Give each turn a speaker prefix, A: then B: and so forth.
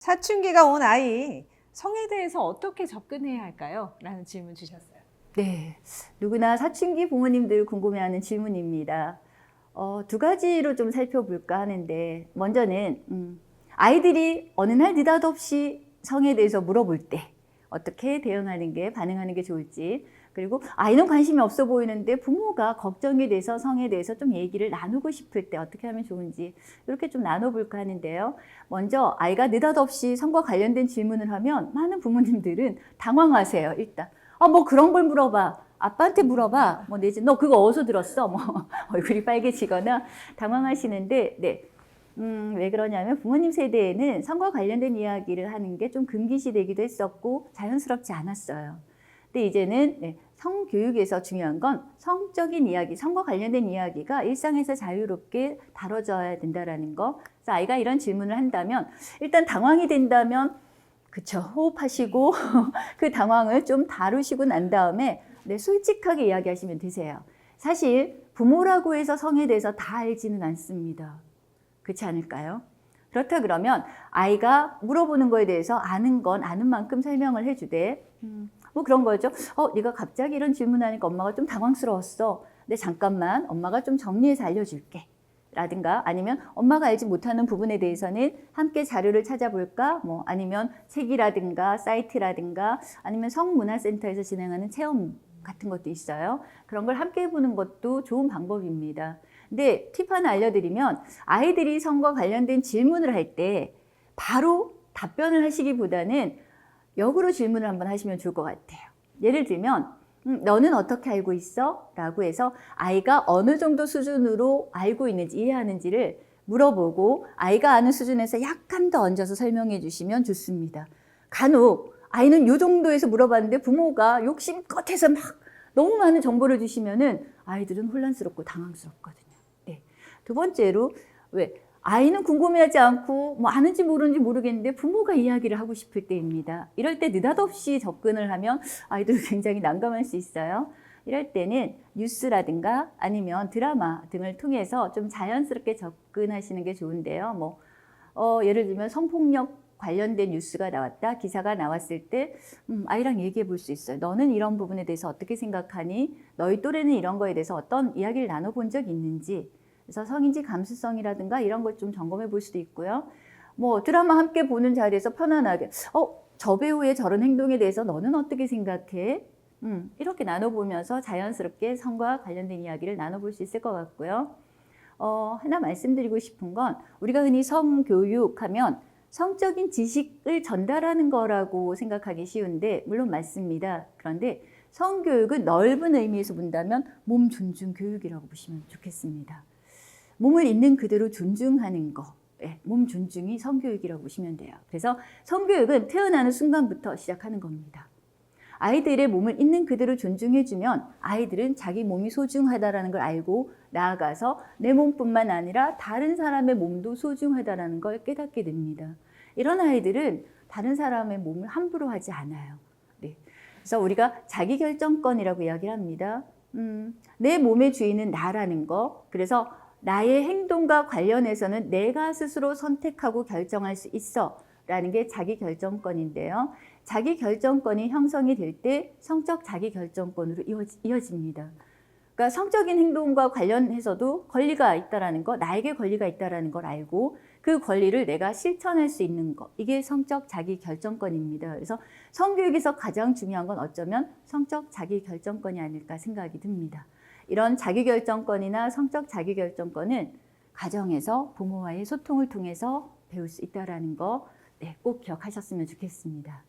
A: 사춘기가 온 아이 성에 대해서 어떻게 접근해야 할까요? 라는 질문 주셨어요.
B: 네, 누구나 사춘기 부모님들 궁금해하는 질문입니다. 어, 두 가지로 좀 살펴볼까 하는데 먼저는 음, 아이들이 어느 날 느닷없이 성에 대해서 물어볼 때 어떻게 대응하는 게 반응하는 게 좋을지 그리고 아이는 관심이 없어 보이는데 부모가 걱정이 돼서 성에 대해서 좀 얘기를 나누고 싶을 때 어떻게 하면 좋은지 이렇게 좀 나눠볼까 하는데요. 먼저 아이가 느닷없이 성과 관련된 질문을 하면 많은 부모님들은 당황하세요. 일단 아, 뭐 그런 걸 물어봐. 아빠한테 물어봐. 뭐 내지 너 그거 어디서 들었어? 뭐 얼굴이 빨개지거나 당황하시는데 네. 음, 왜 그러냐면 부모님 세대에는 성과 관련된 이야기를 하는 게 좀 금기시되기도 했었고 자연스럽지 않았어요. 근데 이제는 네, 성교육에서 중요한 건 성적인 이야기, 성과 관련된 이야기가 일상에서 자유롭게 다뤄져야 된다라는 거. 그래서 아이가 이런 질문을 한다면 일단 당황이 된다면 그쵸 호흡하시고 그 당황을 좀 다루시고 난 다음에 네, 솔직하게 이야기하시면 되세요. 사실 부모라고 해서 성에 대해서 다 알지는 않습니다. 그렇지 않을까요? 그렇다 그러면 아이가 물어보는 거에 대해서 아는 건 아는 만큼 설명을 해주되 음, 뭐 그런 거죠. 어, 네가 갑자기 이런 질문하니까 엄마가 좀 당황스러웠어. 근데 잠깐만 엄마가 좀 정리해서 알려줄게. 라든가 아니면 엄마가 알지 못하는 부분에 대해서는 함께 자료를 찾아볼까? 뭐 아니면 책이라든가 사이트라든가 아니면 성문화센터에서 진행하는 체험 같은 것도 있어요. 그런 걸 함께 해보는 것도 좋은 방법입니다. 근데 팁 하나 알려드리면 아이들이 성과 관련된 질문을 할 때 바로 답변을 하시기보다는 역으로 질문을 한번 하시면 좋을 것 같아요. 예를 들면 음, 너는 어떻게 알고 있어? 라고 해서 아이가 어느 정도 수준으로 알고 있는지 이해하는지를 물어보고 아이가 아는 수준에서 약간 더 얹어서 설명해 주시면 좋습니다. 간혹 아이는 요 정도에서 물어봤는데 부모가 욕심껏 해서 막 너무 많은 정보를 주시면은 아이들은 혼란스럽고 당황스럽거든요. 네. 두 번째로 왜 아이는 궁금해하지 않고 뭐 아는지 모르는지 모르겠는데 부모가 이야기를 하고 싶을 때입니다. 이럴 때 느닷없이 접근을 하면 아이들은 굉장히 난감할 수 있어요. 이럴 때는 뉴스라든가 아니면 드라마 등을 통해서 좀 자연스럽게 접근하시는 게 좋은데요. 뭐 어, 예를 들면 성폭력 관련된 뉴스가 나왔다, 기사가 나왔을 때 음, 아이랑 얘기해 볼 수 있어요. 너는 이런 부분에 대해서 어떻게 생각하니? 너희 또래는 이런 거에 대해서 어떤 이야기를 나눠본 적 있는지? 그래서 성인지 감수성이라든가 이런 걸 좀 점검해 볼 수도 있고요. 뭐 드라마 함께 보는 자리에서 편안하게 어, 저 배우의 저런 행동에 대해서 너는 어떻게 생각해? 음, 이렇게 나눠보면서 자연스럽게 성과 관련된 이야기를 나눠볼 수 있을 것 같고요. 어, 하나 말씀드리고 싶은 건 우리가 흔히 성교육하면 성적인 지식을 전달하는 거라고 생각하기 쉬운데 물론 맞습니다. 그런데 성교육은 넓은 의미에서 본다면 몸 존중 교육이라고 보시면 좋겠습니다. 몸을 있는 그대로 존중하는 거. 예, 몸 존중이 성교육이라고 보시면 돼요. 그래서 성교육은 태어나는 순간부터 시작하는 겁니다. 아이들의 몸을 있는 그대로 존중해주면 아이들은 자기 몸이 소중하다라는 걸 알고 나아가서 내 몸뿐만 아니라 다른 사람의 몸도 소중하다라는 걸 깨닫게 됩니다. 이런 아이들은 다른 사람의 몸을 함부로 하지 않아요. 네. 그래서 우리가 자기 결정권이라고 이야기를 합니다. 음, 내 몸의 주인은 나라는 거. 그래서 나의 행동과 관련해서는 내가 스스로 선택하고 결정할 수 있어. 라는 게 자기 결정권인데요. 자기 결정권이 형성이 될 때 성적 자기 결정권으로 이어집니다. 그러니까 성적인 행동과 관련해서도 권리가 있다라는 거, 나에게 권리가 있다라는 걸 알고 그 권리를 내가 실천할 수 있는 거, 이게 성적 자기 결정권입니다. 그래서 성교육에서 가장 중요한 건 어쩌면 성적 자기 결정권이 아닐까 생각이 듭니다. 이런 자기 결정권이나 성적 자기 결정권은 가정에서 부모와의 소통을 통해서 배울 수 있다라는 거 네, 꼭 기억하셨으면 좋겠습니다.